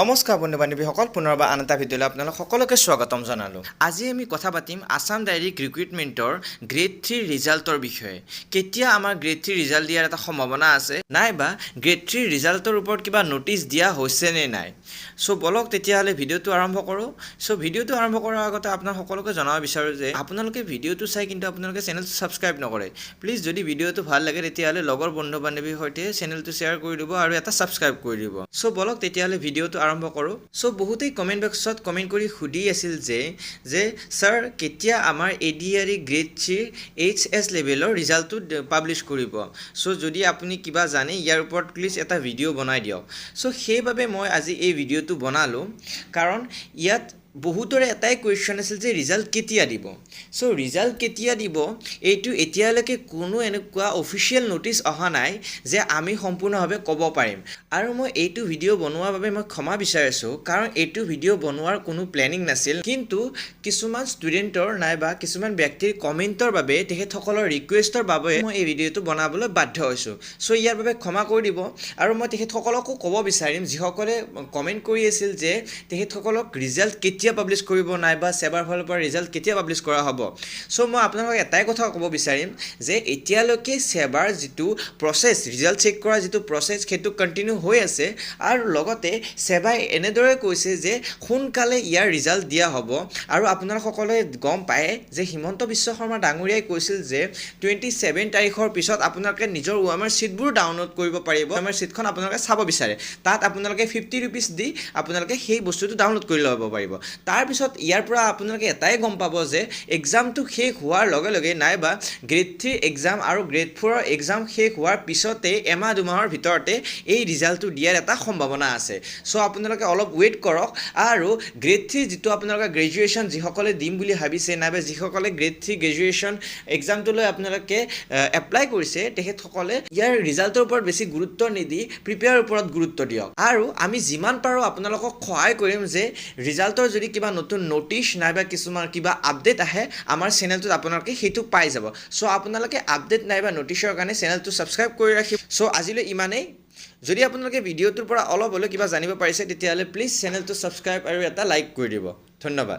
নমস্কাৰ বন্ধু বান্ধৱীসকল পুনৰবাৰ আন এটা ভিডিঅ'লৈ আপোনালোক সকলোকে স্বাগতম জনালোঁ। আজি আমি কথা পাতিম আছাম ডাইৰেক্ট ৰিক্ৰুইটমেণ্টৰ গ্ৰেড থ্ৰীৰ ৰিজাল্টৰ বিষয়ে। কেতিয়া আমাৰ গ্ৰেড থ্ৰী ৰিজাল্ট দিয়াৰ এটা সম্ভাৱনা আছে, নাইবা গ্ৰেড থ্ৰীৰ ৰিজাল্টৰ ওপৰত কিবা ন'টিচ দিয়া হৈছে নে নাই। চ' বলক তেতিয়াহ'লে ভিডিঅ'টো আৰম্ভ কৰোঁ। চ' ভিডিঅ'টো আৰম্ভ কৰাৰ আগতে আপোনাক সকলোকে জনাব বিচাৰোঁ যে আপোনালোকে ভিডিঅ'টো চাই কিন্তু আপোনালোকে চেনেলটো ছাবস্ক্ৰাইব নকৰে। প্লিজ যদি ভিডিঅ'টো ভালো লাগে, তেতিয়াহ'লে লগৰ বন্ধু বান্ধৱীৰ সৈতে চেনেলটো শ্বেয়াৰ কৰি দিব আৰু এটা ছাবস্ক্ৰাইব কৰি দিব। চ' বলক তেতিয়াহ'লে ভিডিঅ'টো আৰম্ভ কৰোঁ। চ' বহুতেই কমেণ্ট বক্সত কমেণ্ট কৰি সুধি আছিল যে যে ছাৰ কেতিয়া আমাৰ A D R E grade থ্ৰীৰ H S লেভেলৰ ৰিজাল্টটো পাব্লিছ কৰিব? চ' যদি আপুনি কিবা জানে, ইয়াৰ ওপৰত প্লিজ এটা ভিডিঅ' বনাই দিয়ক। চ' সেইবাবে মই আজি এই ভিডিঅ'টো বনালোঁ। কাৰণ, ইয়াত বহুতৰে এটাই কুৱেশ্যন আছিল যে ৰিজাল্ট কেতিয়া দিব? চ' ৰিজাল্ট কেতিয়া দিব? এইটো এতিয়ালৈকে কোনো এনেকুৱা অফিচিয়েল ন'টিচ অহা নাই যে আমি সম্পূৰ্ণভাৱে ক'ব পাৰিম। আৰু মই এইটো ভিডিঅ' বনোৱাৰ বাবে মই ক্ষমা বিচাৰিছোঁ, কাৰণ এইটো ভিডিঅ' বনোৱাৰ কোনো প্লেনিং নাছিল। কিন্তু কিছুমান ষ্টুডেণ্টৰ নাইবা কিছুমান ব্যক্তিৰ কমেণ্টৰ বাবে তেখেতসকলৰ ৰিকুৱেষ্টৰ বাবে মই এই ভিডিঅ'টো বনাবলৈ বাধ্য হৈছোঁ। চ' ইয়াৰ বাবে ক্ষমা কৰি দিব। আৰু মই তেখেতসকলকো ক'ব বিচাৰিম, যিসকলে কমেণ্ট কৰি আছিল যে তেখেতসকলক ৰিজাল্ট কেতিয়া পাব্লিছ কৰিব নাইবা ছেবাৰ ফালৰ পৰা ৰিজাল্ট কেতিয়া পাব্লিছ কৰা হ'ব? চ' মই আপোনালোকক এটাই কথা ক'ব বিচাৰিম যে এতিয়ালৈকে ছেবাৰ যিটো প্ৰচেছ ৰিজাল্ট চেক কৰা যিটো প্ৰচেছ সেইটো কণ্টিনিউ হৈ আছে আৰু লগতে ছেবাই এনেদৰে কৈছে যে সোনকালে ইয়াৰ ৰিজাল্ট দিয়া হ'ব আৰু আপোনালোকসকলে গম পায় যে হিমন্ত বিশ্ব শৰ্মা ডাঙৰীয়াই কৈছিল যে টুৱেণ্টি ছেভেন তাৰিখৰ পিছত আপোনালোকে নিজৰ ওৱামাৰ ছিটবোৰ ডাউনলোড কৰিব পাৰিব। ওৱামাৰ ছিটখন আপোনালোকে চাব বিচাৰে। তাত আপোনালোকে ফিফটি ৰুপিজ দি আপোনালোকে সেই বস্তুটো ডাউনলোড কৰি ল'ব পাৰিব। তাৰপিছত ইয়াৰ পৰা আপোনালোকে এটাই গম পাব যে এক্সামটো শেষ হোৱাৰ লগে লগে নাইবা গ্ৰেড থ্ৰীৰ এক্সাম আৰু গ্ৰেড ফ'ৰৰ এক্সাম শেষ হোৱাৰ পিছতে এমাহ দুমাহৰ ভিতৰতে এই ৰিজাল্টটো দিয়াৰ এটা সম্ভাৱনা আছে। চ' আপোনালোকে অলপ ৱেইট কৰক আৰু গ্ৰেড থ্ৰী যিটো আপোনালোকে গ্ৰেজুৱেশ্যন যিসকলে দিম বুলি ভাবিছে, নাইবা যিসকলে গ্ৰেড থ্ৰী গ্ৰেজুৱেশ্যন এক্সামটোলৈ আপোনালোকে এপ্লাই কৰিছে, তেখেতসকলে ইয়াৰ ৰিজাল্টৰ ওপৰত বেছি গুৰুত্ব নিদি প্ৰিপেয়াৰৰ ওপৰত গুৰুত্ব দিয়ক। আৰু আমি যিমান পাৰোঁ আপোনালোকক সহায় কৰিম যে ৰিজাল্টৰ যদি কিবা নতুন ন'টিছ নাইবা কিছুমান কিবা আপডেট আহে, আমাৰ চেনেলটোত আপোনালোকে সেইটো পাই যাব। চ' আপোনালোকে আপডেট নাইবা ন'টিছৰ কাৰণে চেনেলটো ছাবস্ক্ৰাইব কৰি ৰাখিব। চ' আজিলৈ ইমানেই। যদি আপোনালোকে ভিডিঅ'টোৰ পৰা অলপ হ'লেও কিবা জানিব পাৰিছে, তেতিয়াহ'লে প্লিজ চেনেলটো ছাবস্ক্ৰাইব আৰু এটা লাইক কৰি দিব। ধন্যবাদ।